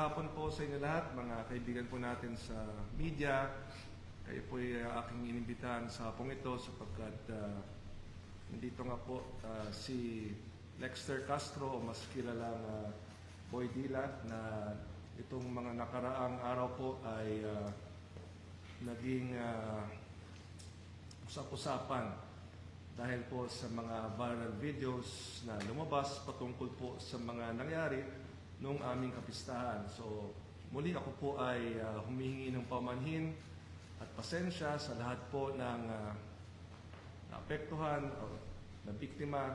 hapon po sa inyo lahat, mga kaibigan po natin sa media. Kayo po ay uh, aking inimbitahan sa hapong ito sapagkat uh, nandito nga po uh, si Lexter Castro o mas kilalang uh, Boy Dila na itong mga nakaraang araw po ay uh, naging uh, usap-usapan dahil po sa mga viral videos na lumabas patungkol po sa mga nangyari nung aming kapistahan. So muli ako po ay uh, humihingi ng pamanhin at pasensya sa lahat po ng uh, naapektuhan o na biktima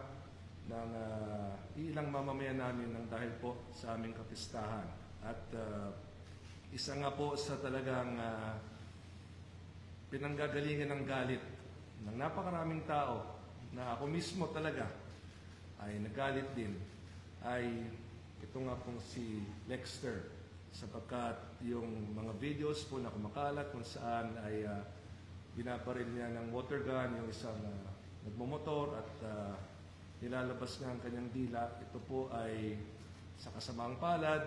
ng uh, ilang mamamayan namin ng dahil po sa aming kapistahan. At uh, isa nga po sa talagang uh, pinanggagalingan ng galit ng napakaraming tao na ako mismo talaga ay nagalit din ay ito nga pong si Lexter sapagkat yung mga videos po na kumakalat kung saan ay uh, binabaril niya ng water gun yung isang uh, nagmumotor at uh, nilalabas niya ang kanyang dila. Ito po ay sa kasamaang palad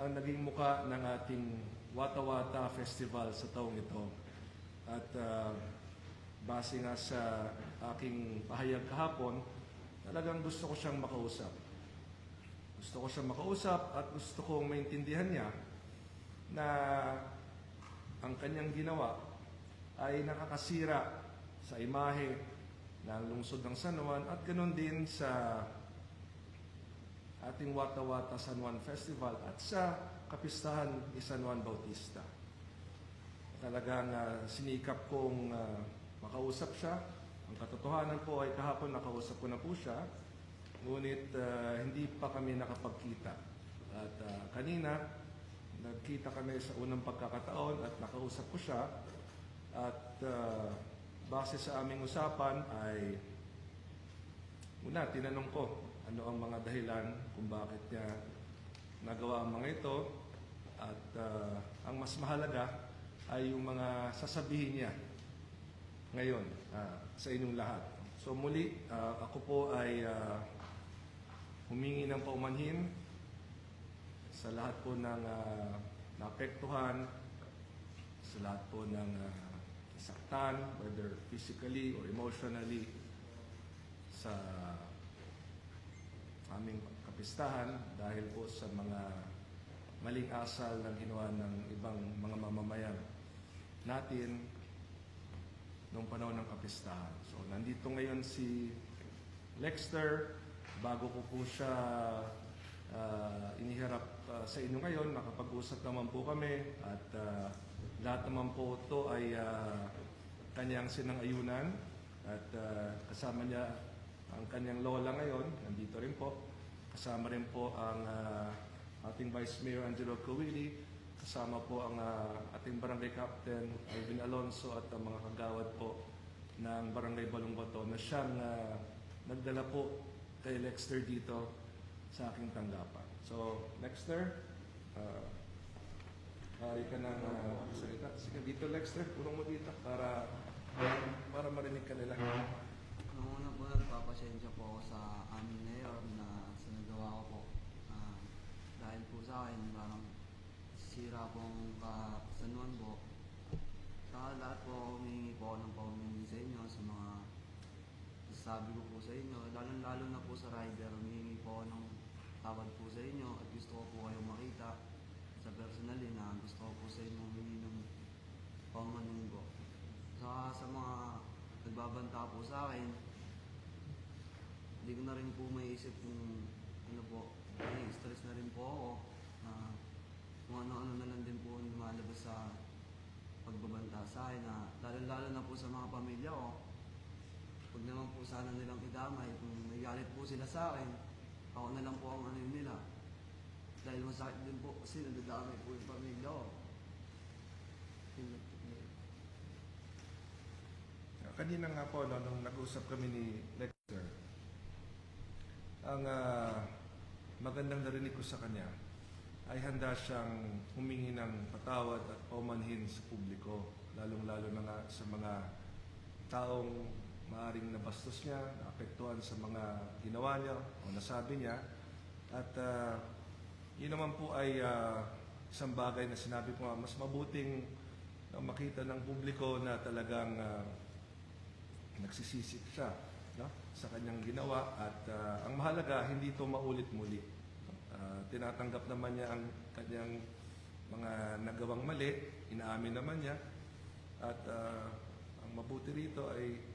ang naging muka ng ating Wata Wata Festival sa taong ito. At uh, base nga sa aking pahayag kahapon, talagang gusto ko siyang makausap. Gusto ko siyang makausap at gusto kong maintindihan niya na ang kanyang ginawa ay nakakasira sa imahe ng lungsod ng San Juan at ganoon din sa ating Wata Wata San Juan Festival at sa kapistahan ni San Juan Bautista. Talagang uh, sinikap kong uh, makausap siya. Ang katotohanan po ay kahapon nakausap ko na po siya, ngunit uh, hindi pa kami nakapagkita. At uh, kanina, nagkita kami sa unang pagkakataon at nakausap ko siya. At uh, base sa aming usapan ay una, tinanong ko ano ang mga dahilan kung bakit niya nagawa ang mga ito. At uh, ang mas mahalaga ay yung mga sasabihin niya ngayon uh, sa inyong lahat. So muli, uh, ako po ay uh, humingi ng paumanhin sa lahat po ng uh, naapektuhan, sa lahat po ng uh, saktan, whether physically or emotionally, sa aming kapistahan dahil po sa mga maling asal ng ginawa ng ibang mga mamamayan natin noong panahon ng kapistahan. So, nandito ngayon si Lexter. Bago ko po siya uh, iniharap uh, sa inyo ngayon, nakapag-usap naman po kami at uh, lahat naman po ito ay uh, kanyang sinang-ayunan at uh, kasama niya ang kanyang lola ngayon, nandito rin po. Kasama rin po ang uh, ating Vice Mayor Angelo Kawili, kasama po ang uh, ating Barangay Captain Alvin Alonso at ang mga kagawad po ng Barangay Balongbato na siyang uh, nagdala po kay Lexter dito sa aking tanggapan. So, Lexter, uh, Hari ka ng uh, salita. Sige, dito Lexter, pulong mo dito para para marinig ka nila. Una po nagpapasensya po ako sa amin mayor na sa nagawa ko po. Ah, dahil po sa akin, parang sira pong kasanuan po. Sa lahat po, humingi po ng paumingi sa inyo sa mga sabi ko po sa inyo. Lalo-lalo na po sa rider, humingi po ako ng tawad po sa inyo at gusto ko po kayong makita sa personally na gusto ko po sa inyo humingi ng paumanong po. Sa, sa mga nagbabanta po sa akin, hindi ko na rin po maiisip kung ano po, ay stress na rin po ako na kung ano-ano na lang din po lumalabas sa pagbabanta sa akin na lalo-lalo na po sa mga pamilya ko. Huwag naman po sana nilang idamay kung may galit po sila sa akin, ako na lang po ang ano nila. Dahil masakit din po kasi nadadamay po yung pamilya ko. Yun- Kanina nga po, no, nung nag-usap kami ni Lexter, ang ah, magandang narinig ko sa kanya ay handa siyang humingi ng patawad at paumanhin sa publiko, lalong-lalo na nga sa mga taong maaring nabastos niya, naapektuhan sa mga ginawa niya o nasabi niya. At ah, yun naman po ay ah, isang bagay na sinabi ko nga, mas mabuting na makita ng publiko na talagang ah, nagsisisik siya no? sa kanyang ginawa at ah, ang mahalaga hindi ito maulit muli. Ah, tinatanggap naman niya ang kanyang mga nagawang mali, inaamin naman niya at ah, ang mabuti rito ay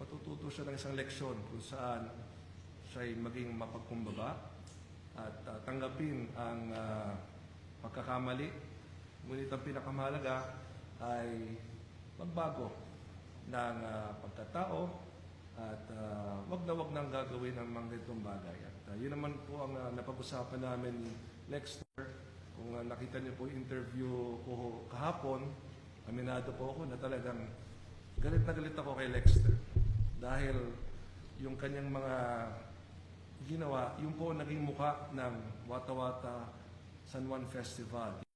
matututo siya ng isang leksyon kung saan siya ay maging mapagkumbaba at ah, tanggapin ang ah, pagkakamali. Ngunit ang pinakamahalaga ay magbago ng ah, pagkatao at ah, wag na wag nang gagawin ang mga ganitong bagay. At ah, yun naman po ang ah, napag-usapan namin ni Lexter. Kung ah, nakita niyo po interview ko kahapon, aminado po ako na talagang galit na galit ako kay Lexter. Dahil yung kanyang mga ginawa, yung po naging muka ng Wata Wata San Juan Festival.